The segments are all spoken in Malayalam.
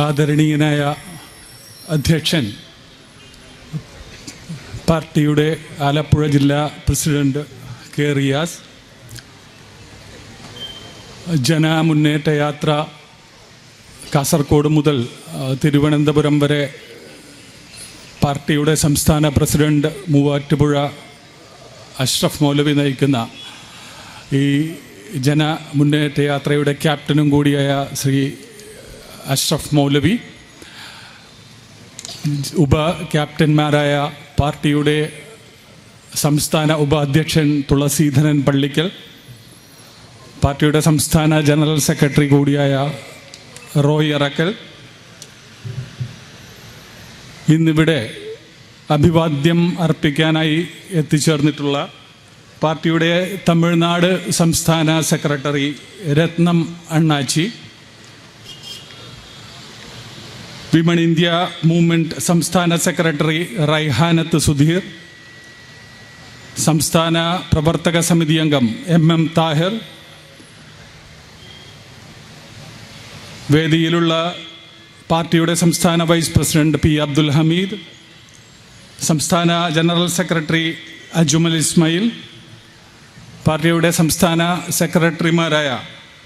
ആദരണീയനായ അധ്യക്ഷൻ പാർട്ടിയുടെ ആലപ്പുഴ ജില്ലാ പ്രസിഡന്റ് കെ റിയാസ് ജനമുന്നേറ്റ യാത്ര കാസർഗോഡ് മുതൽ തിരുവനന്തപുരം വരെ പാർട്ടിയുടെ സംസ്ഥാന പ്രസിഡന്റ് മൂവാറ്റുപുഴ അഷ്റഫ് മൗലവി നയിക്കുന്ന ഈ ജന മുന്നേറ്റ യാത്രയുടെ ക്യാപ്റ്റനും കൂടിയായ ശ്രീ അഷ്റഫ് മൗലവി ഉപ ക്യാപ്റ്റന്മാരായ പാർട്ടിയുടെ സംസ്ഥാന ഉപാധ്യക്ഷൻ തുളസീധരൻ പള്ളിക്കൽ പാർട്ടിയുടെ സംസ്ഥാന ജനറൽ സെക്രട്ടറി കൂടിയായ റോയ് അറക്കൽ. ഇന്നിവിടെ അഭിവാദ്യം അർപ്പിക്കാനായി എത്തിച്ചേർന്നിട്ടുള്ള പാർട്ടിയുടെ തമിഴ്നാട് സംസ്ഥാന secretary Rathnam Annachi women India movement സംസ്ഥാന സെക്രട്ടറി റൈഹാനത്ത് സുധീർ സംസ്ഥാന പ്രവർത്തക സമിതി അംഗം എം എം താഹിർ വേദിയിലുള്ള പാർട്ടിയുടെ സംസ്ഥാന vice president P Abdul Hameed സംസ്ഥാന ജനറൽ സെക്രട്ടറി അജുമൽ ഇസ്മായിൽ പാർട്ടിയുടെ സംസ്ഥാന സെക്രട്ടറിമാരായ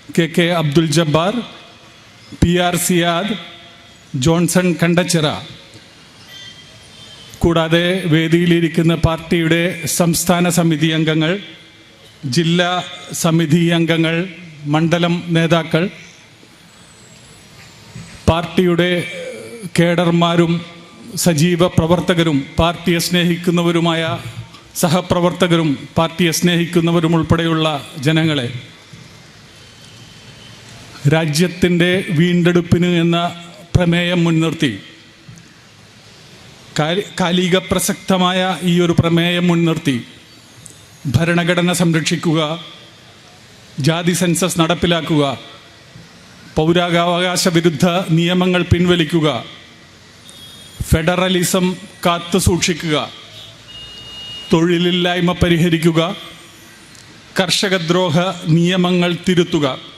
K K Abdul Jabbar P R Siyad Johnson Kandachira കൂടാതെ വേദിയിലിരിക്കുന്ന പാർട്ടിയുടെ സംസ്ഥാന സമിതി അംഗങ്ങൾ ജില്ലാ സമിതി അംഗങ്ങൾ മണ്ഡലം നേതാക്കൾ പാർട്ടിയുടെ കേഡർമാരും സജീവ പ്രവർത്തകരും പാർട്ടിയെ സ്നേഹിക്കുന്നവരുമായ സഹപ്രവർത്തകരും പാർട്ടിയെ സ്നേഹിക്കുന്നവരും ഉൾപ്പെടെയുള്ള ജനങ്ങളെ. രാജ്യത്തിന്റെ വീണ്ടെടുപ്പിന് എന്ന പ്രമേയം മുൻനിർത്തി. കാലി- കാലിക പ്രസക്തമായ ഈ ഒരു പ്രമേയം മുൻനിർത്തി. ഭരണഘടന സംരക്ഷിക്കുക ജാതി സെൻസസ് നടപ്പിലാക്കുക പൗരാകാവകാശ വിരുദ്ധ നിയമങ്ങൾ പിൻവലിക്കുക ഫെഡറലിസം കാത്തു സൂക്ഷിക്കുക തൊഴിലില്ലായ്മ പരിഹരിക്കുക കർഷകദ്രോഹ നിയമങ്ങൾ തിരുത്തുക.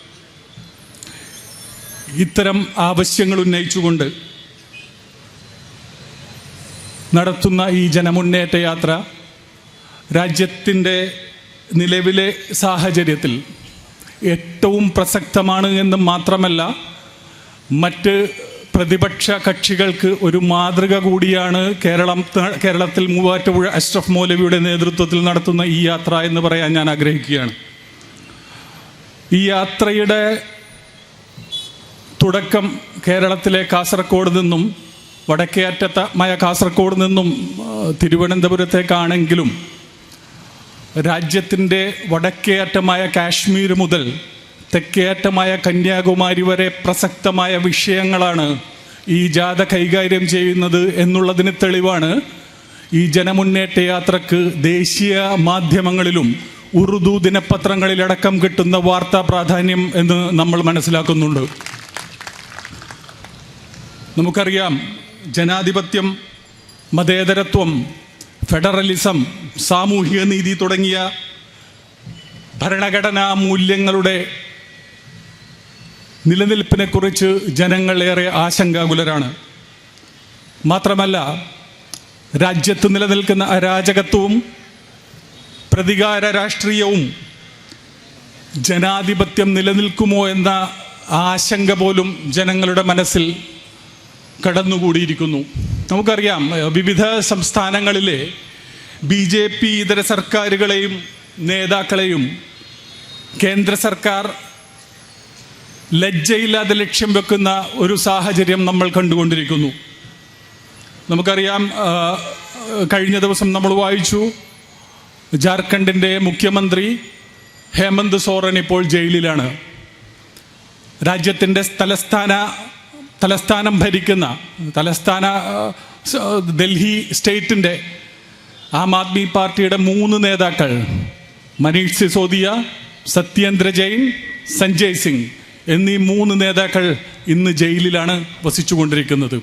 ഇത്തരം ആവശ്യങ്ങൾ ഉന്നയിച്ചുകൊണ്ട് നടത്തുന്ന ഈ ജനമുന്നേറ്റ യാത്ര രാജ്യത്തിന്റെ നിലവിലെ സാഹചര്യത്തിൽ ഏറ്റവും പ്രസക്തമാണ് എന്ന് മാത്രമല്ല മറ്റ് പ്രതിപക്ഷ കക്ഷികൾക്ക് ഒരു മാതൃക കൂടിയാണ് കേരളം കേരളത്തിൽ മൂവാറ്റുപുഴ അഷ്റഫ് മൗലവിയുടെ നേതൃത്വത്തിൽ നടത്തുന്ന ഈ യാത്ര എന്ന് പറയാൻ ഞാൻ ആഗ്രഹിക്കുകയാണ്. ഈ യാത്രയുടെ തുടക്കം കേരളത്തിലെ കാസർഗോഡ് നിന്നും വടക്കേ അറ്റത്തമായ കാസർഗോഡ് നിന്നും തിരുവനന്തപുരത്തേക്കാണെങ്കിലും രാജ്യത്തിന്റെ വടക്കേ അറ്റമായ കാശ്മീർ മുതൽ തെക്കേ അറ്റമായ കന്യാകുമാരി വരെ പ്രസക്തമായ വിഷയങ്ങളാണ് ഈ ജാഥ കൈകാര്യം ചെയ്യുന്നത് എന്നുള്ളതിന് തെളിവാണ് ഈ ജനമുന്നേറ്റ യാത്രയ്ക്ക് ദേശീയ മാധ്യമങ്ങളിലും ഉറുദു ദിനപത്രങ്ങളിലടക്കം കിട്ടുന്ന വാർത്താ പ്രാധാന്യം എന്ന് നമ്മൾ മനസ്സിലാക്കുന്നുണ്ട്. നമുക്കറിയാം ജനാധിപത്യം മതേതരത്വം ഫെഡറലിസം സാമൂഹിക നീതി തുടങ്ങിയ ഭരണഘടനാ മൂല്യങ്ങളുടെ നിലനിൽപ്പിനെക്കുറിച്ച് ജനങ്ങളേറെ ആശങ്കാകുലരാണ്. മാത്രമല്ല രാജ്യത്ത് നിലനിൽക്കുന്ന അരാജകത്വവും പ്രതികാര രാഷ്ട്രീയവും ജനാധിപത്യം നിലനിൽക്കുമോ എന്ന ആശങ്ക പോലും ജനങ്ങളുടെ മനസ്സിൽ കടന്നുകൂടിയിരിക്കുന്നു. നമുക്കറിയാം വിവിധ സംസ്ഥാനങ്ങളിലെ ബി ജെ പി ഇതര സർക്കാരുകളെയും നേതാക്കളെയും കേന്ദ്ര സർക്കാർ ലജ്ജയില്ലാതെ ലക്ഷ്യം വെക്കുന്ന ഒരു സാഹചര്യം നമ്മൾ കണ്ടുകൊണ്ടിരിക്കുന്നു. നമുക്കറിയാം കഴിഞ്ഞ ദിവസം നമ്മൾ വായിച്ചു ജാർഖണ്ഡിന്റെ മുഖ്യമന്ത്രി ഹേമന്ത് സോറൻ ഇപ്പോൾ ജയിലിലാണ്. രാജ്യത്തിന്റെ തലസ്ഥാന തലസ്ഥാനം ഭരിക്കുന്ന തലസ്ഥാന ഡൽഹി സ്റ്റേറ്റിന്റെ ആം ആദ്മി പാർട്ടിയുടെ മൂന്ന് നേതാക്കൾ മനീഷ് സിസോദിയ സത്യേന്ദ്ര ജെയിൻ സഞ്ജയ് സിംഗ് എന്നീ മൂന്ന് നേതാക്കൾ ഇന്ന് ജയിലിലാണ് വസിച്ചുകൊണ്ടിരിക്കുന്നത്.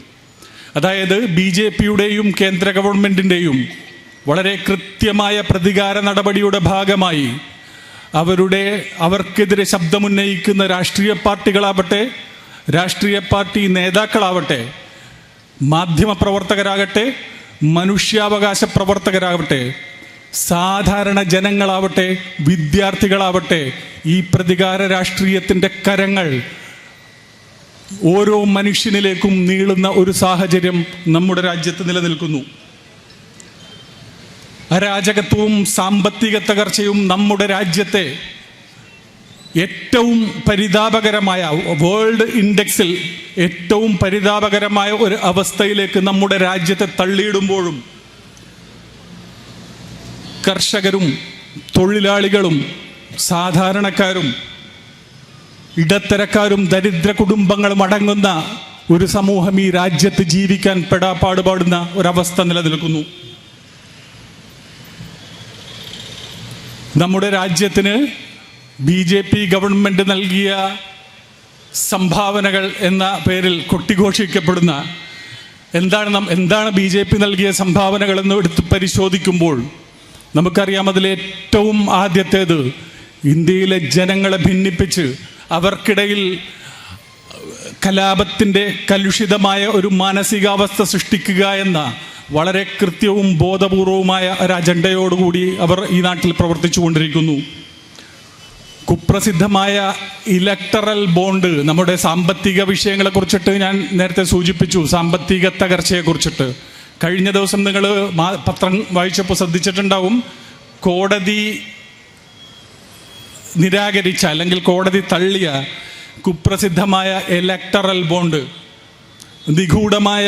അതായത് ബി ജെ പിയുടെയും കേന്ദ്ര ഗവൺമെന്റിന്റെയും വളരെ കൃത്യമായ പ്രതികാര നടപടിയുടെ ഭാഗമായി അവരുടെ അവർക്കെതിരെ ശബ്ദമുന്നയിക്കുന്ന രാഷ്ട്രീയ പാർട്ടികളാവട്ടെ രാഷ്ട്രീയ പാർട്ടി നേതാക്കളാവട്ടെ മാധ്യമപ്രവർത്തകരാകട്ടെ മനുഷ്യാവകാശ പ്രവർത്തകരാകട്ടെ സാധാരണ ജനങ്ങളാവട്ടെ വിദ്യാർത്ഥികളാവട്ടെ ഈ പ്രതികാര രാഷ്ട്രീയത്തിന്റെ കരങ്ങൾ ഓരോ മനുഷ്യനിലേക്കും നീളുന്ന ഒരു സാഹചര്യം നമ്മുടെ രാജ്യത്ത് നിലനിൽക്കുന്നു. അരാജകത്വവും സാമ്പത്തിക തകർച്ചയും നമ്മുടെ രാജ്യത്തെ ഏറ്റവും പരിതാപകരമായ വേൾഡ് ഇൻഡെക്സിൽ ഏറ്റവും പരിതാപകരമായ ഒരു അവസ്ഥയിലേക്ക് നമ്മുടെ രാജ്യത്തെ തള്ളിയിടുമ്പോഴും കർഷകരും തൊഴിലാളികളും സാധാരണക്കാരും ഇടത്തരക്കാരും ദരിദ്ര കുടുംബങ്ങളും അടങ്ങുന്ന ഒരു സമൂഹം ഈ രാജ്യത്ത് ജീവിക്കാൻ പെടാപ്പാടുപാടുന്ന ഒരവസ്ഥ നിലനിൽക്കുന്നു. നമ്മുടെ രാജ്യത്തിന് ബി ജെ പി ഗവൺമെന്റ് നൽകിയ സംഭാവനകൾ എന്ന പേരിൽ കൊട്ടിഘോഷിക്കപ്പെടുന്ന എന്താണ് നം എന്താണ് ബി ജെ പി നൽകിയ സംഭാവനകൾ എന്ന് എടുത്ത് പരിശോധിക്കുമ്പോൾ നമുക്കറിയാം അതിൽ ഏറ്റവും ആദ്യത്തേത് ഇന്ത്യയിലെ ജനങ്ങളെ ഭിന്നിപ്പിച്ച് അവർക്കിടയിൽ കലാപത്തിന്റെ കലുഷിതമായ ഒരു മാനസികാവസ്ഥ സൃഷ്ടിക്കുക എന്ന വളരെ കൃത്യവും ബോധപൂർവവുമായ ഒരു അജണ്ടയോടുകൂടി അവർ ഈ നാട്ടിൽ പ്രവർത്തിച്ചു കൊണ്ടിരിക്കുന്നു കുപ്രസിദ്ധമായ ഇലക്ടറൽ ബോണ്ട് നമ്മുടെ സാമ്പത്തിക വിഷയങ്ങളെ കുറിച്ചിട്ട് ഞാൻ നേരത്തെ സൂചിപ്പിച്ചു സാമ്പത്തിക തകർച്ചയെ കുറിച്ചിട്ട്. കഴിഞ്ഞ ദിവസം നിങ്ങൾ പത്രം വായിച്ചപ്പോൾ ശ്രദ്ധിച്ചിട്ടുണ്ടാവും കോടതി നിരാകരിച്ച അല്ലെങ്കിൽ കോടതി തള്ളിയ കുപ്രസിദ്ധമായ ഇലക്ടറൽ ബോണ്ട് നിഗൂഢമായ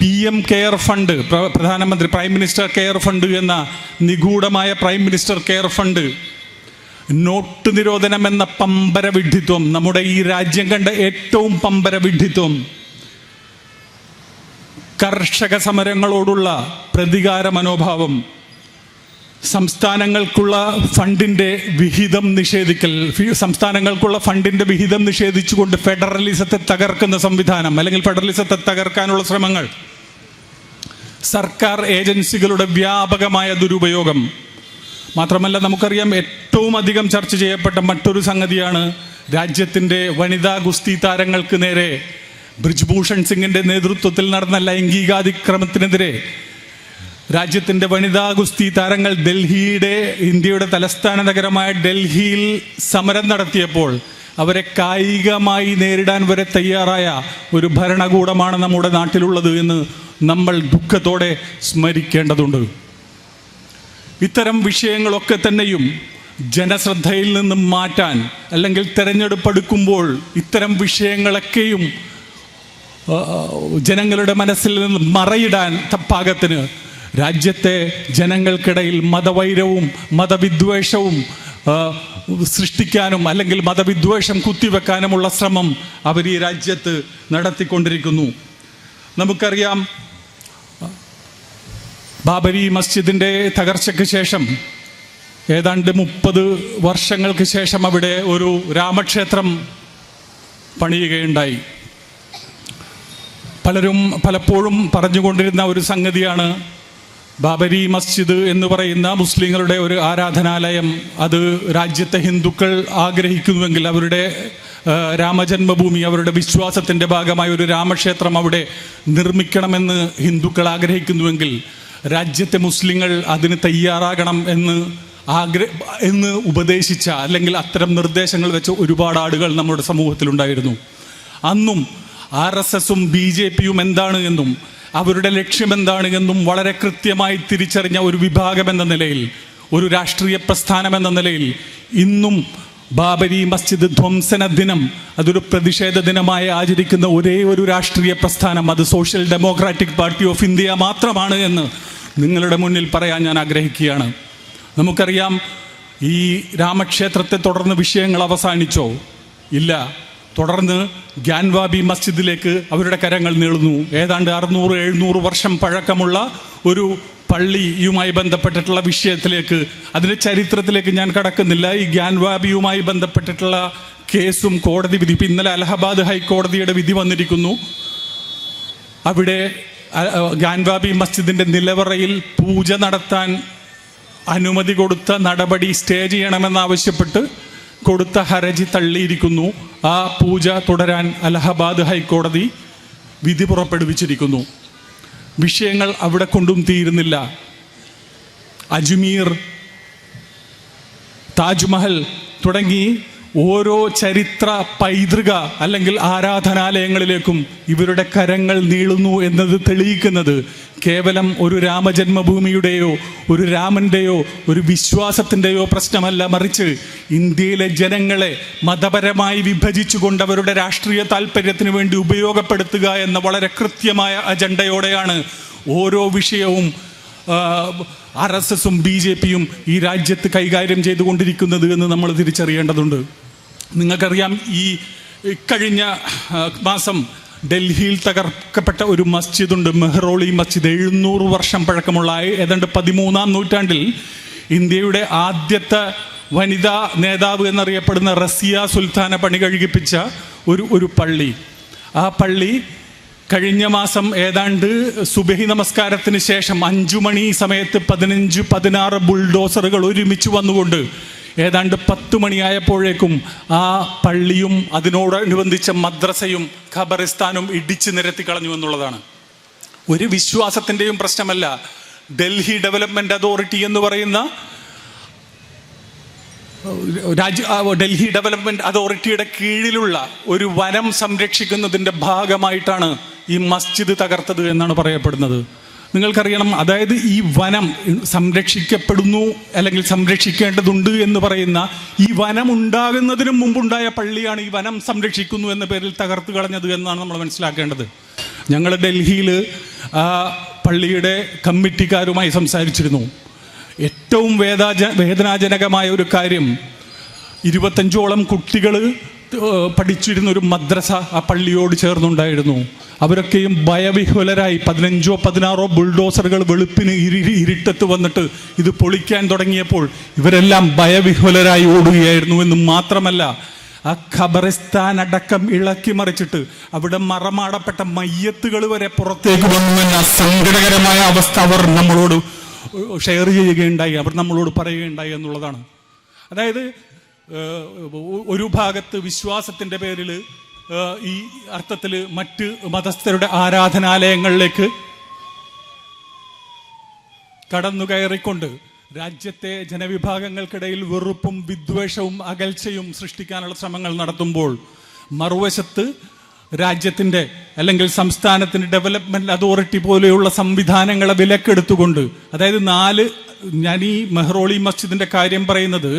പി എം കെയർ ഫണ്ട് പ്രധാനമന്ത്രി പ്രൈം മിനിസ്റ്റർ കെയർ ഫണ്ട് എന്ന നിഗൂഢമായ prime minister care fund note നിരോധനം എന്ന പമ്പരവിഡിത്വം നമ്മുടെ ഈ രാജ്യം കണ്ട ഏറ്റവും പമ്പരവിഡിത്വം കർഷക സമരങ്ങളോടുള്ള പ്രതികാര മനോഭാവം സംസ്ഥാനങ്ങൾക്കുള്ള ഫണ്ടിന്റെ വിഹിതം നിഷേധിക്കൽ സംസ്ഥാനങ്ങൾക്കുള്ള ഫണ്ടിന്റെ വിഹിതം നിഷേധിച്ചുകൊണ്ട് ഫെഡറലിസത്തെ തകർക്കുന്ന സംവിധാനം അല്ലെങ്കിൽ ഫെഡറലിസത്തെ തകർക്കാനുള്ള ശ്രമങ്ങൾ. സർക്കാർ ഏജൻസികളുടെ വ്യാപകമായ ദുരുപയോഗം. മാത്രമല്ല നമുക്കറിയാം ഏറ്റവും അധികം ചർച്ച ചെയ്യപ്പെട്ട മറ്റൊരു സംഗതിയാണ് രാജ്യത്തിന്റെ വനിതാ ഗുസ്തി താരങ്ങൾക്ക് നേരെ ബ്രിജ്ഭൂഷൺ സിംഗിന്റെ നേതൃത്വത്തിൽ നടന്ന ലൈംഗികാതിക്രമത്തിനെതിരെ രാജ്യത്തിന്റെ വനിതാ ഗുസ്തി താരങ്ങൾ ഡൽഹിയുടെ ഇന്ത്യയുടെ തലസ്ഥാന നഗരമായ ഡൽഹിയിൽ സമരം നടത്തിയപ്പോൾ അവരെ കായികമായി നേരിടാൻ വരെ തയ്യാറായ ഒരു ഭരണകൂടമാണ് നമ്മുടെ നാട്ടിലുള്ളത് എന്ന് നമ്മൾ ദുഃഖത്തോടെ സ്മരിക്കേണ്ടതുണ്ട്. ഇത്തരം വിഷയങ്ങളൊക്കെ തന്നെയും ജനശ്രദ്ധയിൽ നിന്നും മാറ്റാൻ അല്ലെങ്കിൽ തിരഞ്ഞെടുപ്പെടുക്കുമ്പോൾ ഇത്തരം വിഷയങ്ങളൊക്കെയും ജനങ്ങളുടെ മനസ്സിൽ നിന്ന് മറയിടാൻ തപ്പാകത്തിന് പാകത്തിന് രാജ്യത്തെ ജനങ്ങൾക്കിടയിൽ മതവൈരവും മതവിദ്വേഷവും സൃഷ്ടിക്കാനും അല്ലെങ്കിൽ മതവിദ്വേഷം കുത്തിവെക്കാനുമുള്ള ശ്രമം അവർ ഈ രാജ്യത്ത് നടത്തിക്കൊണ്ടിരിക്കുന്നു. നമുക്കറിയാം ബാബരി മസ്ജിദിന്റെ തകർച്ചയ്ക്ക് ശേഷം ഏതാണ്ട് മുപ്പത് വർഷങ്ങൾക്ക് ശേഷം അവിടെ ഒരു രാമക്ഷേത്രം പണിയുകയുണ്ടായി. പലരും പലപ്പോഴും പറഞ്ഞുകൊണ്ടിരുന്ന ഒരു സംഗതിയാണ് ബാബരി മസ്ജിദ് എന്ന് പറയുന്ന മുസ്ലിങ്ങളുടെ ഒരു ആരാധനാലയം. അത് രാജ്യത്തെ ഹിന്ദുക്കൾ ആഗ്രഹിക്കുന്നുവെങ്കിൽ അവരുടെ രാമജന്മഭൂമി അവരുടെ വിശ്വാസത്തിന്റെ ഭാഗമായ ഒരു രാമക്ഷേത്രം അവിടെ നിർമ്മിക്കണമെന്ന് ഹിന്ദുക്കൾ ആഗ്രഹിക്കുന്നുവെങ്കിൽ രാജ്യത്തെ മുസ്ലിങ്ങൾ അതിന് തയ്യാറാകണം എന്ന് ആഗ്രഹ എന്ന് ഉപദേശിച്ച അല്ലെങ്കിൽ അത്തരം നിർദ്ദേശങ്ങൾ വെച്ച ഒരുപാട് ആളുകൾ നമ്മുടെ സമൂഹത്തിലുണ്ടായിരുന്നു. അന്നും ആർ എസ് എസും ബി ജെ പിയും എന്താണ് എന്നും അവരുടെ ലക്ഷ്യം എന്താണ് എന്നും വളരെ കൃത്യമായി തിരിച്ചറിഞ്ഞ ഒരു വിഭാഗം എന്ന നിലയിൽ ഒരു രാഷ്ട്രീയ പ്രസ്ഥാനം എന്ന നിലയിൽ ഇന്നും ബാബരി മസ്ജിദ് ധ്വംസന ദിനം അതൊരു പ്രതിഷേധ ദിനമായി ആചരിക്കുന്ന ഒരേ ഒരു രാഷ്ട്രീയ പ്രസ്ഥാനം അത് social democratic party of India മാത്രമാണ് എന്ന് നിങ്ങളുടെ മുന്നിൽ പറയാൻ ഞാൻ ആഗ്രഹിക്കുകയാണ്. നമുക്കറിയാം ഈ രാമക്ഷേത്രത്തെ തുടർന്ന് വിഷയങ്ങൾ അവസാനിച്ചോ? ഇല്ല. തുടർന്ന് ഗ്യാൻവാബി മസ്ജിദിലേക്ക് അവരുടെ കരങ്ങൾ നീളുന്നു. ഏതാണ്ട് അറുന്നൂറ് എഴുന്നൂറ് വർഷം പഴക്കമുള്ള ഒരു പള്ളിയുമായി ബന്ധപ്പെട്ടിട്ടുള്ള വിഷയത്തിലേക്ക് അതിന്റെ ചരിത്രത്തിലേക്ക് ഞാൻ കടക്കുന്നില്ല. ഈ ഗ്യാൻവാബിയുമായി ബന്ധപ്പെട്ടിട്ടുള്ള കേസും കോടതി വിധി ഇപ്പം ഇന്നലെ അലഹബാദ് ഹൈക്കോടതിയുടെ വിധി വന്നിരിക്കുന്നു. അവിടെ ഗാൻവാബി മസ്ജിദിന്റെ നിലവറയിൽ പൂജ നടത്താൻ അനുമതി കൊടുത്ത നടപടി സ്റ്റേ ചെയ്യണമെന്നാവശ്യപ്പെട്ട് കൊടുത്ത ഹർജി തള്ളിയിരിക്കുന്നു. ആ പൂജ തുടരാൻ അലഹബാദ് ഹൈക്കോടതി വിധി പുറപ്പെടുവിച്ചിരിക്കുന്നു. വിഷയങ്ങൾ അവിടെ കൊണ്ടും തീരുന്നില്ല. അജ്മീർ താജ്മഹൽ തുടങ്ങി ഓരോ ചരിത്ര പൈതൃക അല്ലെങ്കിൽ ആരാധനാലയങ്ങളിലേക്കും ഇവരുടെ കരങ്ങൾ നീളുന്നു എന്നത് തെളിയിക്കുന്നത് കേവലം ഒരു രാമജന്മഭൂമിയുടെയോ ഒരു രാമന്റെയോ ഒരു വിശ്വാസത്തിന്റെയോ പ്രശ്നമല്ല. മറിച്ച് ഇന്ത്യയിലെ ജനങ്ങളെ മതപരമായി വിഭജിച്ചു കൊണ്ടവരുടെ രാഷ്ട്രീയ താല്പര്യത്തിന് വേണ്ടി ഉപയോഗപ്പെടുത്തുക എന്ന വളരെ കൃത്യമായ അജണ്ടയോടെയാണ് ഓരോ വിഷയവും ആർ എസ് എസും ബി ജെ പിയും ഈ രാജ്യത്ത് കൈകാര്യം ചെയ്തുകൊണ്ടിരിക്കുന്നത് എന്ന് നമ്മൾ തിരിച്ചറിയേണ്ടതുണ്ട്. നിങ്ങൾക്കറിയാം ഈ കഴിഞ്ഞ മാസം ഡൽഹിയിൽ തകർക്കപ്പെട്ട ഒരു മസ്ജിദുണ്ട് മെഹ്റോളി മസ്ജിദ്. എഴുന്നൂറ് വർഷം പഴക്കമുള്ള ഏതാണ്ട് പതിമൂന്നാം നൂറ്റാണ്ടിൽ ഇന്ത്യയുടെ ആദ്യത്തെ വനിതാ നേതാവ് എന്നറിയപ്പെടുന്ന റസിയ സുൽത്താന പണി കഴുകിപ്പിച്ച ഒരു ഒരു പള്ളി. ആ പള്ളി കഴിഞ്ഞ മാസം ഏതാണ്ട് സുബഹി നമസ്കാരത്തിന് ശേഷം അഞ്ചു മണി സമയത്ത് പതിനഞ്ച് പതിനാറ് ബുൾഡോസറുകൾ ഒരുമിച്ച് വന്നുകൊണ്ട് ഏതാണ്ട് പത്ത് മണിയായപ്പോഴേക്കും ആ പള്ളിയും അതിനോടനുബന്ധിച്ച മദ്രസയും ഖബറിസ്ഥാനും ഇടിച്ചു നിരത്തി കളഞ്ഞു എന്നുള്ളതാണ്. ഒരു വിശ്വാസത്തിന്റെയും പ്രശ്നമല്ല. ഡൽഹി ഡെവലപ്മെന്റ് അതോറിറ്റി എന്ന് പറയുന്ന രാജ്യ ഡൽഹി ഡെവലപ്മെന്റ് അതോറിറ്റിയുടെ കീഴിലുള്ള ഒരു വനം സംരക്ഷിക്കുന്നതിന്റെ ഭാഗമായിട്ടാണ് ഈ മസ്ജിദ് തകർത്തത് എന്നാണ് പറയപ്പെടുന്നത്. നിങ്ങൾക്കറിയണം അതായത് ഈ വനം സംരക്ഷിക്കപ്പെടുന്നു അല്ലെങ്കിൽ സംരക്ഷിക്കേണ്ടതുണ്ട് എന്ന് പറയുന്ന ഈ വനം ഉണ്ടാകുന്നതിന് മുമ്പുണ്ടായ പള്ളിയാണ് ഈ വനം സംരക്ഷിക്കുന്നു എന്ന പേരിൽ തകർത്ത് കളഞ്ഞത് എന്നാണ് നമ്മൾ മനസ്സിലാക്കേണ്ടത്. ഞങ്ങൾ ഡൽഹിയിൽ പള്ളിയുടെ കമ്മിറ്റിക്കാരുമായി സംസാരിച്ചിരുന്നു. ഏറ്റവും വേദാജ വേദനാജനകമായ ഒരു കാര്യം ഇരുപത്തഞ്ചോളം കുട്ടികൾ പഠിച്ചിരുന്ന ഒരു മദ്രസ ആ പള്ളിയോട് ചേർന്നുണ്ടായിരുന്നു. അവരൊക്കെയും ഭയവിഹ്വലരായി. പതിനഞ്ചോ പതിനാറോ ബുൾഡോസറുകൾ വെളുപ്പിന് ഇരി ഇരുട്ടത്ത് വന്നിട്ട് ഇത് പൊളിക്കാൻ തുടങ്ങിയപ്പോൾ ഇവരെല്ലാം ഭയവിഹ്വലരായി ഓടുകയായിരുന്നു എന്ന് മാത്രമല്ല ആ ഖബറിസ്ഥാൻ അടക്കം ഇളക്കി മറിച്ചിട്ട് അവിടെ മറമാടപ്പെട്ട മയ്യത്തുകൾ വരെ പുറത്തേക്ക് വന്നു എന്ന സങ്കടകരമായ അവസ്ഥ അവർ നമ്മളോട് ഷെയർ ചെയ്യുകയുണ്ടായി. അവർ നമ്മളോട് പറയുകയുണ്ടായി എന്നുള്ളതാണ്. അതായത് ഒരു ഭാഗത്ത് വിശ്വാസത്തിന്റെ പേരിൽ ഈ അർത്ഥത്തിൽ മറ്റ് മതസ്ഥരുടെ ആരാധനാലയങ്ങളിലേക്ക് കടന്നു കയറിക്കൊണ്ട് രാജ്യത്തെ ജനവിഭാഗങ്ങൾക്കിടയിൽ വെറുപ്പും വിദ്വേഷവും അകൽച്ചയും സൃഷ്ടിക്കാനുള്ള ശ്രമങ്ങൾ നടത്തുമ്പോൾ മറുവശത്ത് രാജ്യത്തിന്റെ അല്ലെങ്കിൽ സംസ്ഥാനത്തിന്റെ ഡെവലപ്മെന്റ് അതോറിറ്റി പോലെയുള്ള സംവിധാനങ്ങളെ വിലക്കെടുത്തുകൊണ്ട് അതായത് നാല് ഞാൻ ഈ മെഹ്റോളി മസ്ജിദിന്റെ കാര്യം പറയുന്നത്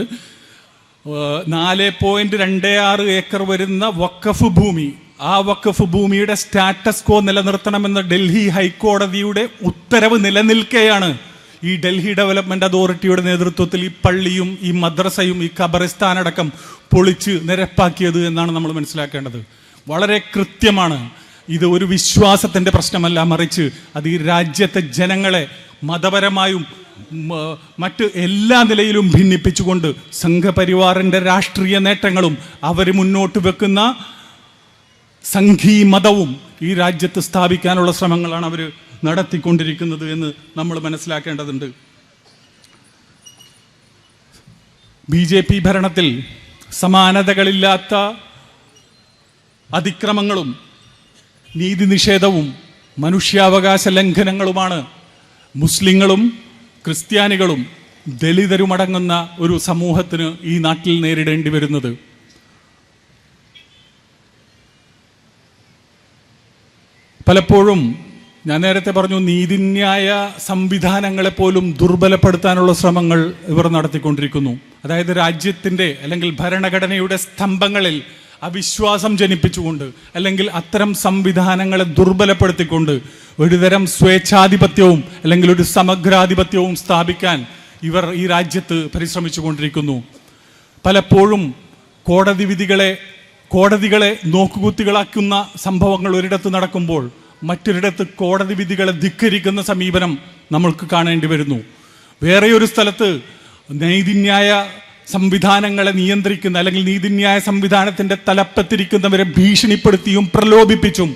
നാല് പോയിന്റ് രണ്ട് ആറ് ഏക്കർ വരുന്ന വക്കഫ് ഭൂമി. ആ വക്കഫ് ഭൂമിയുടെ സ്റ്റാറ്റസ് കോ നിലനിർത്തണമെന്ന ഡൽഹി ഹൈക്കോടതിയുടെ ഉത്തരവ് നിലനിൽക്കെയാണ്. ഈ ഡൽഹി ഡെവലപ്മെന്റ് അതോറിറ്റിയുടെ നേതൃത്വത്തിൽ ഈ പള്ളിയും ഈ മദ്രസയും ഈ ഖബറിസ്ഥാൻ അടക്കം പൊളിച്ച് നിരപ്പാക്കിയത് എന്നാണ് നമ്മൾ മനസ്സിലാക്കേണ്ടത്. വളരെ കൃത്യമാണ്. ഇത് ഒരു വിശ്വാസത്തിന്റെ പ്രശ്നമല്ല മറിച്ച് അത് ഈ രാജ്യത്തെ ജനങ്ങളെ മതപരമായും മറ്റ് എല്ലാ നിലയിലും ഭിന്നിപ്പിച്ചുകൊണ്ട് സംഘപരിവാറിന്റെ രാഷ്ട്രീയ നേട്ടങ്ങളും അവർ മുന്നോട്ട് വെക്കുന്ന സംഘീ മതവും ഈ രാജ്യത്ത് സ്ഥാപിക്കാനുള്ള ശ്രമങ്ങളാണ് അവർ നടത്തിക്കൊണ്ടിരിക്കുന്നത് എന്ന് നമ്മൾ മനസ്സിലാക്കേണ്ടതുണ്ട്. ബി ജെ പി ഭരണത്തിൽ സമാനതകളില്ലാത്ത അതിക്രമങ്ങളും നീതി നിഷേധവും മനുഷ്യാവകാശ ലംഘനങ്ങളുമാണ് മുസ്ലിങ്ങളും ക്രിസ്ത്യാനികളും ദളിതരുമടങ്ങുന്ന ഒരു സമൂഹത്തിന് ഈ നാട്ടിൽ നേരിടേണ്ടി വരുന്നത്. പലപ്പോഴും ഞാൻ നേരത്തെ പറഞ്ഞു നീതിന്യായ സംവിധാനങ്ങളെ പോലും ദുർബലപ്പെടുത്താനുള്ള ശ്രമങ്ങൾ ഇവർ നടത്തിക്കൊണ്ടിരിക്കുന്നു. അതായത് രാജ്യത്തിന്റെ അല്ലെങ്കിൽ ഭരണഘടനയുടെ സ്തംഭങ്ങളിൽ അവിശ്വാസം ജനിപ്പിച്ചുകൊണ്ട് അല്ലെങ്കിൽ അത്തരം സംവിധാനങ്ങളെ ദുർബലപ്പെടുത്തിക്കൊണ്ട് ഒരുതരം സ്വേച്ഛാധിപത്യവും അല്ലെങ്കിൽ ഒരു സമഗ്രാധിപത്യവും സ്ഥാപിക്കാൻ ഇവർ ഈ രാജ്യത്ത് പരിശ്രമിച്ചു കൊണ്ടിരിക്കുന്നു പലപ്പോഴും കോടതി വിധികളെ കോടതികളെ നോക്കുകുത്തികളാക്കുന്ന സംഭവങ്ങൾ ഒരിടത്ത് നടക്കുമ്പോൾ മറ്റൊരിടത്ത് കോടതി വിധികളെ ധിക്കരിക്കുന്ന സമീപനം നമ്മൾക്ക് കാണേണ്ടി വരുന്നു. വേറെ ഒരു സ്ഥലത്ത് നീതിന്യായ സംവിധാനങ്ങളെ നിയന്ത്രിക്കുന്ന അല്ലെങ്കിൽ നീതിന്യായ സംവിധാനത്തിന്റെ തലപ്പത്തിരിക്കുന്നവരെ ഭീഷണിപ്പെടുത്തിയും പ്രലോഭിപ്പിച്ചും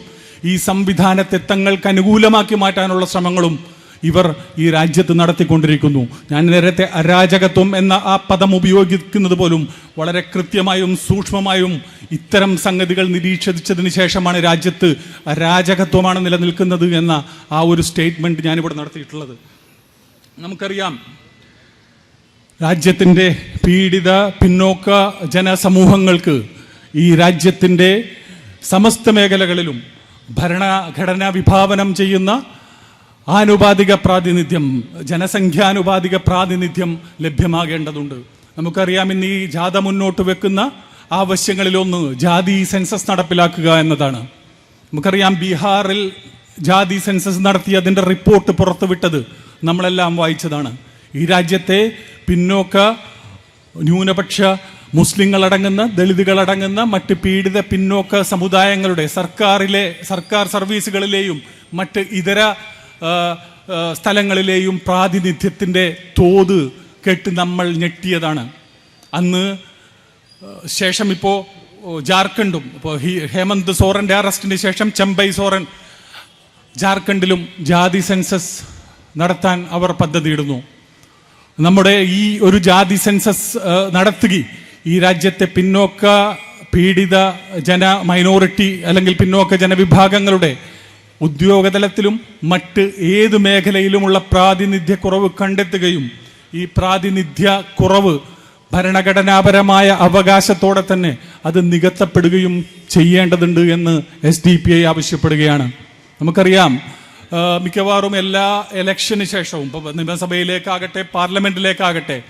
ഈ സംവിധാനത്തെ തങ്ങൾക്ക് അനുകൂലമാക്കി മാറ്റാനുള്ള ശ്രമങ്ങളും ഇവർ ഈ രാജ്യത്ത് നടത്തിക്കൊണ്ടിരിക്കുന്നു. ഞാൻ നേരത്തെ അരാജകത്വം എന്ന ആ പദം ഉപയോഗിക്കുന്നത് പോലും വളരെ കൃത്യമായും സൂക്ഷ്മമായും ഇത്തരം സംഗതികൾ നിരീക്ഷിച്ചതിന് ശേഷമാണ് രാജ്യത്ത് അരാജകത്വമാണ് നിലനിൽക്കുന്നത് എന്ന ആ ഒരു സ്റ്റേറ്റ്മെന്റ് ഞാനിവിടെ നടത്തിയിട്ടുള്ളത്. നമുക്കറിയാം രാജ്യത്തിന്റെ പീഡിത പിന്നോക്ക ജനസമൂഹങ്ങൾക്ക് ഈ രാജ്യത്തിന്റെ സമസ്ത മേഖലകളിലും ഭരണഘടന വിഭാവനം ചെയ്യുന്ന ആനുപാതിക പ്രാതിനിധ്യം ജനസംഖ്യാനുപാതിക പ്രാതിനിധ്യം ലഭ്യമാകേണ്ടതുണ്ട്. നമുക്കറിയാം ഇന്ന് ഈ ജാഥ മുന്നോട്ട് വെക്കുന്ന ആവശ്യങ്ങളിലൊന്ന് ജാതി സെൻസസ് നടപ്പിലാക്കുക എന്നതാണ്. നമുക്കറിയാം ബീഹാറിൽ ജാതി സെൻസസ് നടത്തി അതിന്റെ റിപ്പോർട്ട് പുറത്തുവിട്ടത് നമ്മളെല്ലാം വായിച്ചതാണ്. ഈ രാജ്യത്തെ പിന്നോക്ക ന്യൂനപക്ഷ മുസ്ലിങ്ങളടങ്ങുന്ന ദളിതുകളടങ്ങുന്ന മറ്റ് പീഡിത പിന്നോക്ക സമുദായങ്ങളുടെ സർക്കാരിലെ സർക്കാർ സർവീസുകളിലെയും മറ്റ് ഇതര സ്ഥലങ്ങളിലെയും പ്രാതിനിധ്യത്തിന്റെ തോത് കേട്ട് നമ്മൾ ഞെട്ടിയതാണ്. അന്ന് ശേഷം ഇപ്പോൾ ജാർഖണ്ഡും ഇപ്പോൾ ഹേമന്ത് സോറന്റെ അറസ്റ്റിന് ശേഷം ചെമ്പൈ സോറൻ ജാർഖണ്ഡിലും ജാതി സെൻസസ് നടത്താൻ അവർ പദ്ധതിയിടുന്നു. നമ്മുടെ ഈ ഒരു ജാതി സെൻസസ് നടത്തുകയും ഈ രാജ്യത്തെ പിന്നോക്ക പീഡിത ജന മൈനോറിറ്റി അല്ലെങ്കിൽ പിന്നോക്ക ജനവിഭാഗങ്ങളുടെ ഉദ്യോഗതലത്തിലും മറ്റ് ഏത് മേഖലയിലുമുള്ള പ്രാതിനിധ്യ കുറവ് കണ്ടെത്തുകയും ഈ പ്രാതിനിധ്യ കുറവ് ഭരണഘടനാപരമായ അവകാശത്തോടെ തന്നെ അത് നികത്തപ്പെടുകയും ചെയ്യേണ്ടതുണ്ട് എന്ന് എസ് ഡി പി ഐ ആവശ്യപ്പെടുകയാണ്. നമുക്കറിയാം മിക്കവാറും എല്ലാ ഇലക്ഷന് ശേഷവും ഇപ്പോൾ നിയമസഭയിലേക്കാകട്ടെ പാർലമെന്റിലേക്കാകട്ടെ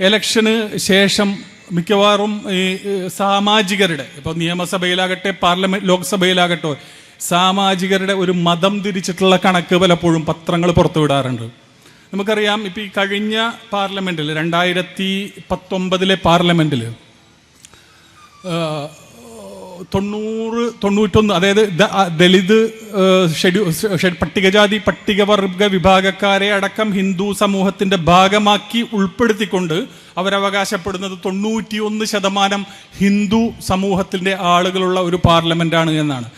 ഇലക്ഷന് ശേഷം മിക്കവാറും ഈ സാമാജികരുടെ ഇപ്പോൾ നിയമസഭയിലാകട്ടെ പാർലമെന്റ് ലോക്സഭയിലാകട്ടെ സാമാജികരുടെ ഒരു മതം തിരിച്ചിട്ടുള്ള കണക്ക് പലപ്പോഴും പത്രങ്ങൾ പുറത്തുവിടാറുണ്ട്. നമുക്കറിയാം ഇപ്പം ഈ കഴിഞ്ഞ പാർലമെന്റിൽ രണ്ടായിരത്തി പത്തൊമ്പതിലെ പാർലമെന്റിൽ തൊണ്ണൂറ് തൊണ്ണൂറ്റൊന്ന് അതായത് ദളിത് ഷെഡ്യൂ പട്ടികജാതി പട്ടികവർഗ വിഭാഗക്കാരെ അടക്കം ഹിന്ദു സമൂഹത്തിന്റെ ഭാഗമാക്കി ഉൾപ്പെടുത്തിക്കൊണ്ട് അവരവകാശപ്പെടുന്നത് തൊണ്ണൂറ്റിയൊന്ന് ശതമാനം ഹിന്ദു സമൂഹത്തിന്റെ ആളുകളുള്ള ഒരു പാർലമെന്റാണ് എന്നാണ്.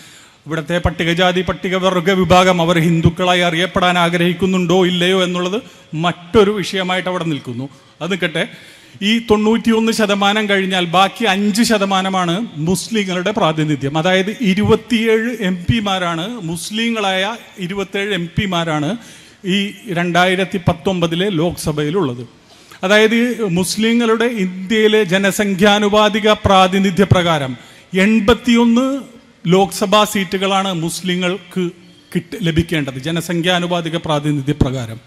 ഇവിടുത്തെ പട്ടികജാതി പട്ടികവർഗ വിഭാഗം അവർ ഹിന്ദുക്കളായി അറിയപ്പെടാൻ ആഗ്രഹിക്കുന്നുണ്ടോ ഇല്ലയോ എന്നുള്ളത് മറ്റൊരു വിഷയമായിട്ട് അവിടെ നിൽക്കുന്നു. അത് നിൽക്കട്ടെ. ഈ തൊണ്ണൂറ്റിയൊന്ന് ശതമാനം കഴിഞ്ഞാൽ ബാക്കി അഞ്ച് ശതമാനമാണ് മുസ്ലിങ്ങളുടെ പ്രാതിനിധ്യം. അതായത് ഇരുപത്തിയേഴ് എം പിമാരാണ് മുസ്ലിങ്ങളായ ഇരുപത്തേഴ് എം പിമാരാണ് ഈ രണ്ടായിരത്തി പത്തൊമ്പതിലെ ലോക്സഭയിലുള്ളത്. അതായത് മുസ്ലിങ്ങളുടെ ഇന്ത്യയിലെ ജനസംഖ്യാനുപാതിക പ്രാതിനിധ്യ പ്രകാരം എൺപത്തിയൊന്ന് ലോക്സഭാ സീറ്റുകളാണ് മുസ്ലിങ്ങൾക്ക് കിട്ട് ലഭിക്കേണ്ടത് ജനസംഖ്യാനുപാതിക പ്രാതിനിധ്യ പ്രകാരം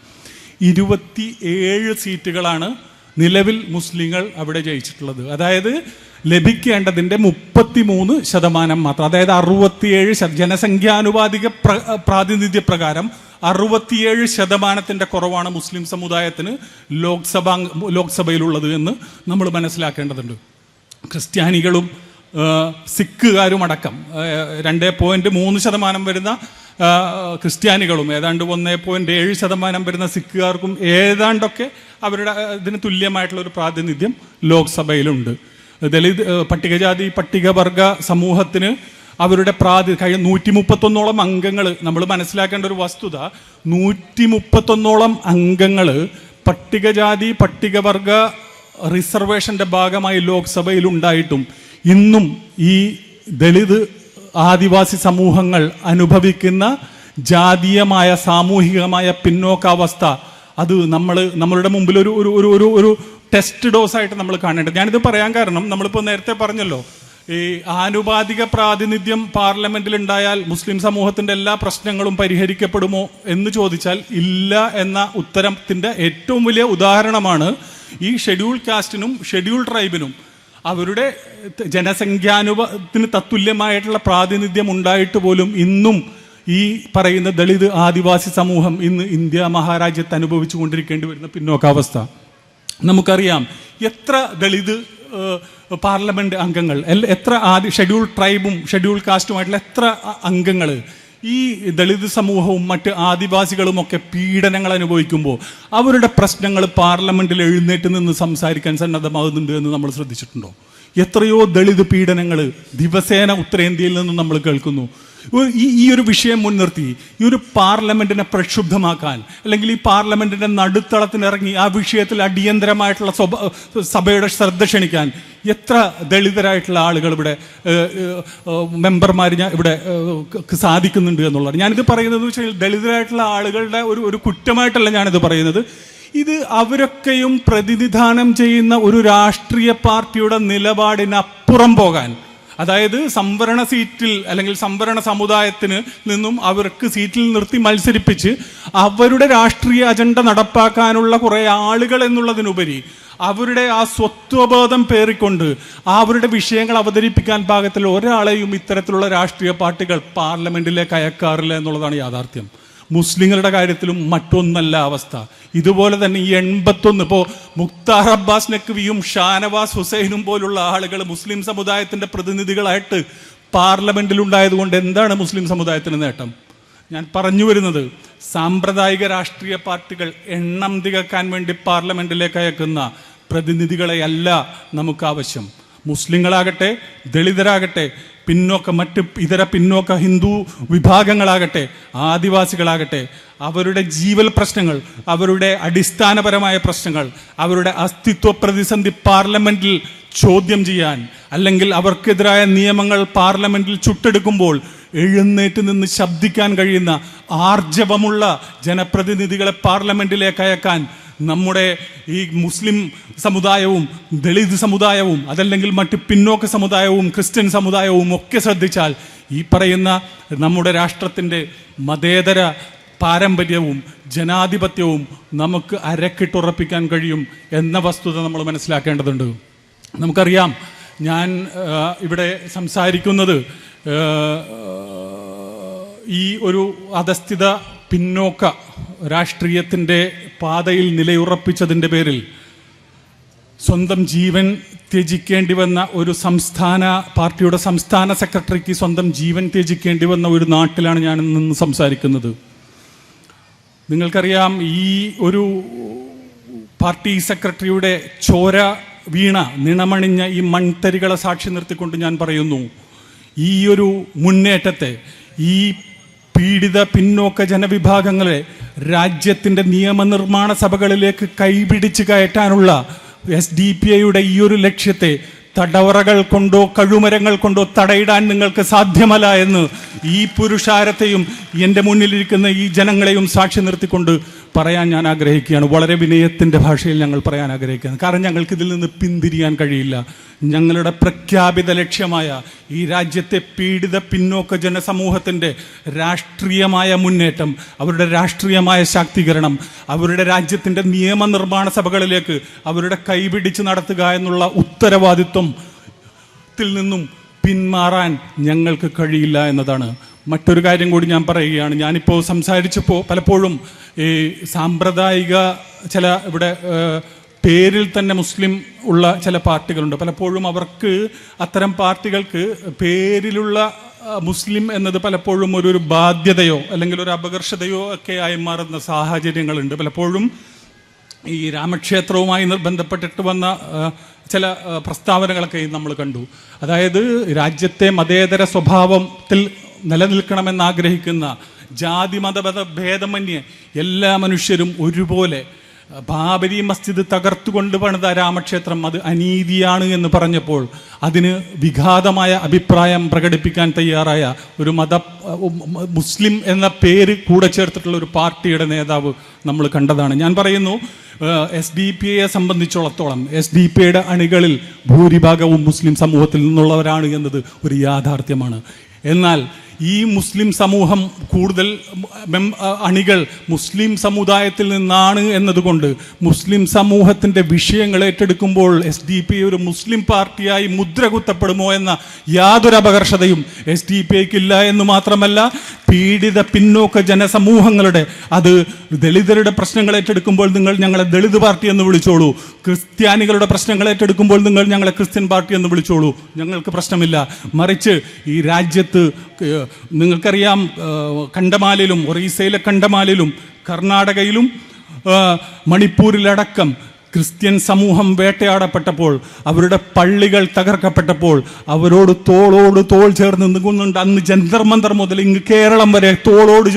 ഇരുപത്തി ഏഴ് സീറ്റുകളാണ് നിലവിൽ മുസ്ലിങ്ങൾ അവിടെ ജയിച്ചിട്ടുള്ളത്. അതായത് ലഭിക്കേണ്ടതിന്റെ മുപ്പത്തിമൂന്ന് ശതമാനം മാത്രം അതായത് അറുപത്തിയേഴ് ജനസംഖ്യാനുപാതിക പ്ര പ്രാതിനിധ്യ പ്രകാരം അറുപത്തിയേഴ് ശതമാനത്തിന്റെ കുറവാണ് മുസ്ലിം സമുദായത്തിന് ലോക്സഭ ലോക്സഭയിലുള്ളത് എന്ന് നമ്മൾ മനസ്സിലാക്കേണ്ടതുണ്ട്. ക്രിസ്ത്യാനികളും ആ, സിഖുകാരും അടക്കം രണ്ട് പോയിന്റ് മൂന്ന് ശതമാനം വരുന്ന ക്രിസ്ത്യാനികളും ഏതാണ്ട് ഒന്നേ പോയിന്റ് ഏഴ് ശതമാനം വരുന്ന സിഖുകാർക്കും ഏതാണ്ടൊക്കെ അവരുടെ ഇതിന് തുല്യമായിട്ടുള്ള ഒരു പ്രാതിനിധ്യം ലോക്സഭയിലുണ്ട്. ദലിത് പട്ടികജാതി പട്ടികവർഗ സമൂഹത്തിന് അവരുടെ പ്രാതി കഴിഞ്ഞ നൂറ്റി മുപ്പത്തൊന്നോളം അംഗങ്ങൾ നമ്മൾ മനസ്സിലാക്കേണ്ട ഒരു വസ്തുത നൂറ്റി മുപ്പത്തൊന്നോളം അംഗങ്ങൾ പട്ടികജാതി പട്ടികവർഗ റിസർവേഷന്റെ ഭാഗമായി ലോക്സഭയിൽ ഉണ്ടായിട്ടും ഇന്നും ഈ ദളിത് ആദിവാസി സമൂഹങ്ങൾ അനുഭവിക്കുന്ന ജാതീയമായ സാമൂഹികമായ പിന്നോക്കാവസ്ഥ അത് നമ്മൾ നമ്മളുടെ മുമ്പിൽ ഒരു ഒരു ഒരു ഒരു ഒരു ടെസ്റ്റ് ഡോസായിട്ട് നമ്മൾ കാണേണ്ടത്. ഞാനിത് പറയാൻ കാരണം നമ്മളിപ്പോൾ നേരത്തെ പറഞ്ഞല്ലോ ഈ ആനുപാതിക പ്രാതിനിധ്യം പാർലമെന്റിൽ ഉണ്ടായാൽ മുസ്ലിം സമൂഹത്തിന്റെ എല്ലാ പ്രശ്നങ്ങളും പരിഹരിക്കപ്പെടുമോ എന്ന് ചോദിച്ചാൽ ഇല്ല എന്ന ഉത്തരത്തിന്റെ ഏറ്റവും വലിയ ഉദാഹരണമാണ് ഈ ഷെഡ്യൂൾ കാസ്റ്റിനും ഷെഡ്യൂൾ ട്രൈബിനും അവരുടെ ജനസംഖ്യാനുപത്തിന് തത്തുല്യമായിട്ടുള്ള പ്രാതിനിധ്യം ഉണ്ടായിട്ട് പോലും ഇന്നും ഈ പറയുന്ന ദളിത് ആദിവാസി സമൂഹം ഇന്ന് ഇന്ത്യ മഹാരാജ്യത്ത് അനുഭവിച്ചു കൊണ്ടിരിക്കേണ്ടി വരുന്ന പിന്നോക്കാവസ്ഥ. നമുക്കറിയാം എത്ര ദളിത് പാർലമെന്റ് അംഗങ്ങൾ എത്ര ആദ്യ ഷെഡ്യൂൾ ട്രൈബും ഷെഡ്യൂൾ കാസ്റ്റുമായിട്ടുള്ള എത്ര അംഗങ്ങൾ ഈ ദളിത് സമൂഹവും മറ്റ് ആദിവാസികളും ഒക്കെ പീഡനങ്ങൾ അനുഭവിക്കുമ്പോൾ അവരുടെ പ്രശ്നങ്ങൾ പാർലമെന്റിൽ എഴുന്നേറ്റ് നിന്ന് സംസാരിക്കാൻ സന്നദ്ധമാകുന്നുണ്ട് എന്ന് നമ്മൾ ശ്രദ്ധിച്ചിട്ടുണ്ടോ? എത്രയോ ദളിത് പീഡനങ്ങൾ ദിവസേന ഉത്തരേന്ത്യയിൽ നിന്ന് നമ്മൾ കേൾക്കുന്നു. ഈ ഈ ഒരു വിഷയം മുൻനിർത്തി. ഈ ഒരു പാർലമെന്റിനെ പ്രക്ഷുബ്ധമാക്കാൻ അല്ലെങ്കിൽ ഈ പാർലമെന്റിന്റെ നടുത്തളത്തിനിറങ്ങി ആ വിഷയത്തിൽ അടിയന്തരമായിട്ടുള്ള സഭയുടെ ശ്രദ്ധ ക്ഷണിക്കാൻ എത്ര ദളിതരായിട്ടുള്ള ആളുകൾ ഇവിടെ മെമ്പർമാർ ഞാൻ ഇവിടെ സാധിക്കുന്നുണ്ട് എന്നുള്ളത് ഞാനിത് പറയുന്നത് വെച്ചാൽ ദളിതരായിട്ടുള്ള ആളുകളുടെ ഒരു ഒരു കുറ്റമായിട്ടല്ല ഞാനിത് പറയുന്നത്. ഇത് അവരൊക്കെയും പ്രതിനിധാനം ചെയ്യുന്ന ഒരു രാഷ്ട്രീയ പാർട്ടിയുടെ നിലപാടിനപ്പുറം പോകാൻ അതായത് സംവരണ സീറ്റിൽ അല്ലെങ്കിൽ സംവരണ സമുദായത്തിന് നിന്നും അവർക്ക് സീറ്റിൽ നിർത്തി മത്സരിപ്പിച്ച് അവരുടെ രാഷ്ട്രീയ അജണ്ട നടപ്പാക്കാനുള്ള കുറേ ആളുകൾ എന്നുള്ളതിനുപരി അവരുടെ ആ സ്വത്വബോധം പേറിക്കൊണ്ട് അവരുടെ വിഷയങ്ങൾ അവതരിപ്പിക്കാൻ പാകത്തിൽ ഒരാളെയും ഇത്തരത്തിലുള്ള രാഷ്ട്രീയ പാർട്ടികൾ പാർലമെന്റിലേക്ക് അയക്കാറില്ല എന്നുള്ളതാണ് യാഥാർത്ഥ്യം. മുസ്ലിങ്ങളുടെ കാര്യത്തിലും മറ്റൊന്നല്ല അവസ്ഥ. ഇതുപോലെ തന്നെ ഈ എൺപത്തൊന്ന് ഇപ്പോൾ മുക്താർ അബ്ബാസ് നഖ്വിയും ഷാനവാസ് ഹുസൈനും പോലുള്ള ആളുകൾ മുസ്ലിം സമുദായത്തിന്റെ പ്രതിനിധികളായിട്ട് പാർലമെന്റിൽ ഉണ്ടായതുകൊണ്ട് എന്താണ് മുസ്ലിം സമുദായത്തിന് നേട്ടം? ഞാൻ പറഞ്ഞു വരുന്നത് സാമ്പ്രദായിക രാഷ്ട്രീയ പാർട്ടികൾ എണ്ണം തികക്കാൻ വേണ്ടി പാർലമെന്റിലേക്ക് അയക്കുന്ന പ്രതിനിധികളെയല്ല നമുക്ക് ആവശ്യം. മുസ്ലിങ്ങളാകട്ടെ ദളിതരാകട്ടെ പിന്നോക്ക മറ്റ് ഇതര പിന്നോക്ക ഹിന്ദു വിഭാഗങ്ങളാകട്ടെ ആദിവാസികളാകട്ടെ അവരുടെ ജീവൽ പ്രശ്നങ്ങൾ അവരുടെ അടിസ്ഥാനപരമായ പ്രശ്നങ്ങൾ അവരുടെ അസ്തിത്വ പ്രതിസന്ധി പാർലമെന്റിൽ ചോദ്യം ചെയ്യാൻ അല്ലെങ്കിൽ അവർക്കെതിരായ നിയമങ്ങൾ പാർലമെന്റിൽ ചുട്ടെടുക്കുമ്പോൾ എഴുന്നേറ്റ് നിന്ന് ശബ്ദിക്കാൻ കഴിയുന്ന ആർജവമുള്ള ജനപ്രതിനിധികളെ പാർലമെന്റിലേക്ക് അയക്കാൻ നമ്മുടെ ഈ മുസ്ലിം സമുദായവും ദളിത് സമുദായവും അതല്ലെങ്കിൽ മറ്റ് പിന്നോക്ക സമുദായവും ക്രിസ്ത്യൻ സമുദായവും ഒക്കെ ശ്രദ്ധിച്ചാൽ ഈ പറയുന്ന നമ്മുടെ രാഷ്ട്രത്തിന്റെ മതേതര പാരമ്പര്യവും ജനാധിപത്യവും നമുക്ക് അരക്കിട്ടുറപ്പിക്കാൻ കഴിയും എന്ന വസ്തുത നമ്മൾ മനസ്സിലാക്കേണ്ടതുണ്ട്. നമുക്കറിയാം ഞാൻ ഇവിടെ സംസാരിക്കുന്നത് ഈ ഒരു അധസ്ഥിത പിന്നോക്ക രാഷ്ട്രീയത്തിന്റെ പാതയിൽ നിലയുറപ്പിച്ചതിന്റെ പേരിൽ സ്വന്തം ജീവൻ ത്യജിക്കേണ്ടി വന്ന ഒരു സംസ്ഥാന പാർട്ടിയുടെ സംസ്ഥാന സെക്രട്ടറിക്ക് സ്വന്തം ജീവൻ ത്യജിക്കേണ്ടി വന്ന ഒരു നാട്ടിലാണ് ഞാൻ നിന്ന് സംസാരിക്കുന്നത്. നിങ്ങൾക്കറിയാം ഈ ഒരു പാർട്ടി സെക്രട്ടറിയുടെ ചോര വീണ നിണമണിഞ്ഞ ഈ മൺതരികളെ സാക്ഷി നിർത്തിക്കൊണ്ട് ഞാൻ പറയുന്നു ഈ ഒരു മുന്നേറ്റത്തെ ഈ പീഡിത പിന്നോക്ക ജനവിഭാഗങ്ങളെ രാജ്യത്തിന്റെ നിയമനിർമ്മാണ സഭകളിലേക്ക് കൈപിടിച്ച് കയറ്റാനുള്ള എസ് ഡി പി ഐയുടെ ഈ ഒരു ലക്ഷ്യത്തെ തടവറകൾ കൊണ്ടോ കഴുമരങ്ങൾ കൊണ്ടോ തടയിടാൻ നിങ്ങൾക്ക് സാധ്യമല്ല എന്ന് ഈ പുരുഷാരത്തെയും എന്റെ മുന്നിലിരിക്കുന്ന ഈ ജനങ്ങളെയും സാക്ഷി നിർത്തിക്കൊണ്ട് പറയാൻ ഞാൻ ആഗ്രഹിക്കുകയാണ്. വളരെ വിനയത്തിന്റെ ഭാഷയിൽ ഞങ്ങൾ പറയാൻ ആഗ്രഹിക്കുകയാണ്. കാരണം ഞങ്ങൾക്ക് ഇതിൽ നിന്ന് പിന്തിരിയാൻ കഴിയില്ല. ഞങ്ങളുടെ പ്രഖ്യാപിത ലക്ഷ്യമായ ഈ രാജ്യത്തെ പീഡിത പിന്നോക്ക ജനസമൂഹത്തിന്റെ രാഷ്ട്രീയമായ മുന്നേറ്റം അവരുടെ രാഷ്ട്രീയമായ ശാക്തീകരണം അവരുടെ രാജ്യത്തിന്റെ നിയമനിർമ്മാണ സഭകളിലേക്ക് അവരുടെ കൈപിടിച്ച് നടത്തുക എന്നുള്ള ഉത്തരവാദിത്വം ത്തിൽ നിന്നും പിന്മാറാൻ ഞങ്ങൾക്ക് കഴിയില്ല എന്നതാണ് മറ്റൊരു കാര്യം കൂടി ഞാൻ പറയുകയാണ്. ഞാനിപ്പോൾ സംസാരിച്ചപ്പോൾ പലപ്പോഴും ഈ സാമ്പ്രദായിക ചില ഇവിടെ പേരിൽ തന്നെ മുസ്ലിം ഉള്ള ചില പാർട്ടികളുണ്ട്. പലപ്പോഴും അവർക്ക് അത്തരം പാർട്ടികൾക്ക് പേരിലുള്ള മുസ്ലിം എന്നത് പലപ്പോഴും ഒരു ബാധ്യതയോ അല്ലെങ്കിൽ ഒരു അപകർഷതയോ ഒക്കെ ആയി മാറുന്ന സാഹചര്യങ്ങളുണ്ട്. പലപ്പോഴും ഈ രാമക്ഷേത്രവുമായി ബന്ധപ്പെട്ടിട്ട് വന്ന ചില പ്രസ്താവനകളൊക്കെ നമ്മൾ കണ്ടു. അതായത് രാജ്യത്തെ മതേതര സ്വഭാവത്തിൽ നിലനിൽക്കണമെന്ന് ആഗ്രഹിക്കുന്ന ജാതി മതപത ഭേദമന്യേ എല്ലാ മനുഷ്യരും ഒരുപോലെ ബാബരി മസ്ജിദ് തകർത്തുകൊണ്ട് പണിത രാമക്ഷേത്രം അത് അനീതിയാണ് എന്ന് പറഞ്ഞപ്പോൾ അതിന് വിഘാതമായ അഭിപ്രായം പ്രകടിപ്പിക്കാൻ തയ്യാറായ ഒരു മത മുസ്ലിം എന്ന പേര് കൂടെ ചേർത്തിട്ടുള്ള ഒരു പാർട്ടിയുടെ നേതാവ് നമ്മൾ കണ്ടതാണ്. ഞാൻ പറയുന്നു എസ് ഡി പി എയെ സംബന്ധിച്ചിടത്തോളം എസ് ഡി പി എയുടെ അണികളിൽ ഭൂരിഭാഗവും മുസ്ലിം സമൂഹത്തിൽ നിന്നുള്ളവരാണ് എന്നത് ഒരു യാഥാർത്ഥ്യമാണ്. എന്നാൽ ഈ മുസ്ലിം സമൂഹം കൂടുതൽ അണികൾ മുസ്ലിം സമുദായത്തിൽ നിന്നാണ് എന്നതുകൊണ്ട് മുസ്ലിം സമൂഹത്തിന്റെ വിഷയങ്ങൾ ഏറ്റെടുക്കുമ്പോൾ എസ് ഡി പി ഒരു മുസ്ലിം പാർട്ടിയായി മുദ്ര കുത്തപ്പെടുമോ എന്ന യാതൊരു അപകർഷതയും എസ് ഡി പി ഐക്കില്ല എന്ന് മാത്രമല്ല പീഡിത പിന്നോക്ക ജനസമൂഹങ്ങളുടെ അത് ദളിതരുടെ പ്രശ്നങ്ങൾ ഏറ്റെടുക്കുമ്പോൾ നിങ്ങൾ ഞങ്ങളെ ദളിത് പാർട്ടി എന്ന് വിളിച്ചോളൂ. ക്രിസ്ത്യാനികളുടെ പ്രശ്നങ്ങൾ ഏറ്റെടുക്കുമ്പോൾ നിങ്ങൾ ഞങ്ങളെ ക്രിസ്ത്യൻ പാർട്ടി എന്ന് വിളിച്ചോളൂ. ഞങ്ങൾക്ക് പ്രശ്നമില്ല. മറിച്ച് ഈ രാജ്യത്ത് നിങ്ങൾക്കറിയാം കണ്ടമാലിലും ഒറീസയിലെ കണ്ടമാലിലും കർണാടകയിലും മണിപ്പൂരിലടക്കം ക്രിസ്ത്യൻ സമൂഹം വേട്ടയാടപ്പെട്ടപ്പോൾ അവരുടെ പള്ളികൾ തകർക്കപ്പെട്ടപ്പോൾ അവരോട് തോളോട് തോൾ ചേർന്ന് നിന്നുകൊണ്ട് അന്ന് ജന്തർമന്തർ മുതൽ ഇങ്ങ് കേരളം വരെ തോളോട്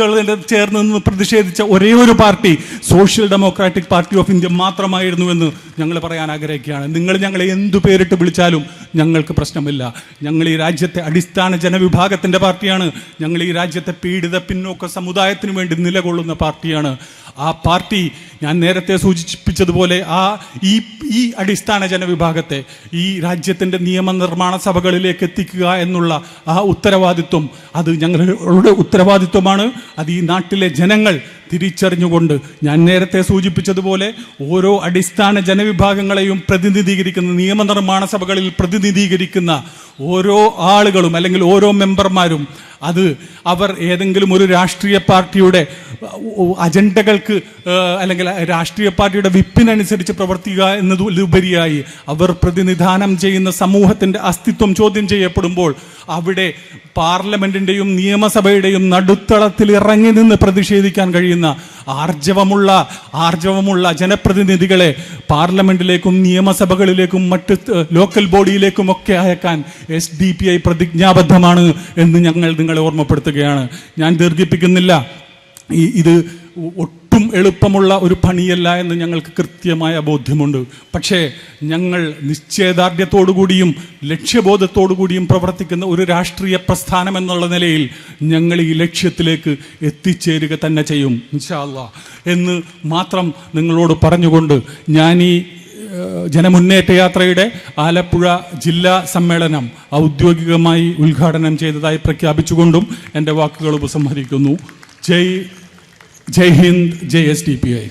ചേർന്ന് നിന്ന് പ്രതിഷേധിച്ച ഒരേ ഒരു party social democratic party of India മാത്രമായിരുന്നു എന്ന് ഞങ്ങൾ പറയാൻ ആഗ്രഹിക്കുകയാണ്. നിങ്ങൾ ഞങ്ങളെ എന്തു പേരിട്ട് വിളിച്ചാലും ഞങ്ങൾക്ക് പ്രശ്നമില്ല. ഞങ്ങൾ ഈ രാജ്യത്തെ അടിസ്ഥാന ജനവിഭാഗത്തിന്റെ പാർട്ടിയാണ്. ഞങ്ങൾ ഈ രാജ്യത്തെ പീഡിത പിന്നോക്ക സമുദായത്തിന് വേണ്ടി നിലകൊള്ളുന്ന പാർട്ടിയാണ്. ആ പാർട്ടി ഞാൻ നേരത്തെ സൂചിപ്പിച്ചതുപോലെ ആ ഈ ഈ അടിസ്ഥാന ജനവിഭാഗത്തെ ഈ രാജ്യത്തിന്റെ നിയമനിർമ്മാണ സഭകളിലേക്ക് എത്തിക്കുക എന്നുള്ള ആ ഉത്തരവാദിത്വം അത് ഞങ്ങളുടെ ഉത്തരവാദിത്വമാണ്. അത് ഈ നാട്ടിലെ ജനങ്ങൾ തിരിച്ചറിഞ്ഞുകൊണ്ട് ഞാൻ നേരത്തെ സൂചിപ്പിച്ചതുപോലെ ഓരോ അടിസ്ഥാന ജനവിഭാഗങ്ങളെയും പ്രതിനിധീകരിക്കുന്ന നിയമനിർമ്മാണ സഭകളിൽ പ്രതിനിധീകരിക്കുന്ന ഓരോ ആളുകളും അല്ലെങ്കിൽ ഓരോ മെമ്പർമാരും അത് അവർ ഏതെങ്കിലും ഒരു രാഷ്ട്രീയ പാർട്ടിയുടെ അജണ്ടകൾക്ക് അല്ലെങ്കിൽ രാഷ്ട്രീയ പാർട്ടിയുടെ വിപ്പിനനുസരിച്ച് പ്രവർത്തിക്കുക എന്നതിലുപരിയായി അവർ പ്രതിനിധാനം ചെയ്യുന്ന സമൂഹത്തിന്റെ അസ്തിത്വം ചോദ്യം ചെയ്യപ്പെടുമ്പോൾ അവിടെ പാർലമെന്റിന്റെയും നിയമസഭയുടെയും നടുത്തളത്തിൽ ഇറങ്ങി നിന്ന് പ്രതിഷേധിക്കാൻ കഴിയുന്ന ആർജവമുള്ള ആർജവമുള്ള ജനപ്രതിനിധികളെ പാർലമെന്റിലേക്കും നിയമസഭകളിലേക്കും മറ്റ് ലോക്കൽ ബോഡിയിലേക്കും ഒക്കെ അയക്കാൻ എസ് ഡി പി ഐ പ്രതിജ്ഞാബദ്ധമാണ് എന്ന് ഞങ്ങൾ നിങ്ങളെ ഓർമ്മപ്പെടുത്തുകയാണ്. ഞാൻ ദീർഘിപ്പിക്കുന്നില്ല. ഈ ഇത് ഒട്ടും എളുപ്പമുള്ള ഒരു പണിയല്ല എന്ന് ഞങ്ങൾക്ക് കൃത്യമായ ബോധ്യമുണ്ട്. പക്ഷേ ഞങ്ങൾ നിശ്ചയദാർഢ്യത്തോടുകൂടിയും ലക്ഷ്യബോധത്തോടുകൂടിയും പ്രവർത്തിക്കുന്ന ഒരു രാഷ്ട്രീയ പ്രസ്ഥാനം എന്നുള്ള നിലയിൽ ഞങ്ങൾ ഈ ലക്ഷ്യത്തിലേക്ക് എത്തിച്ചേരുക തന്നെ ചെയ്യും എന്ന് മാത്രം നിങ്ങളോട് പറഞ്ഞുകൊണ്ട് ഞാൻ ഈ ജനമുന്നേറ്റ യാത്രയുടെ ആലപ്പുഴ ജില്ലാ സമ്മേളനം ഔദ്യോഗികമായി ഉദ്ഘാടനം ചെയ്തതായി പ്രഖ്യാപിച്ചുകൊണ്ടും എന്റെ വാക്കുകൾ ഉപസംഹരിക്കുന്നു. ജയ് ജയ് ഹിന്ദ് ജയ് എസ് ഡി പി ഐ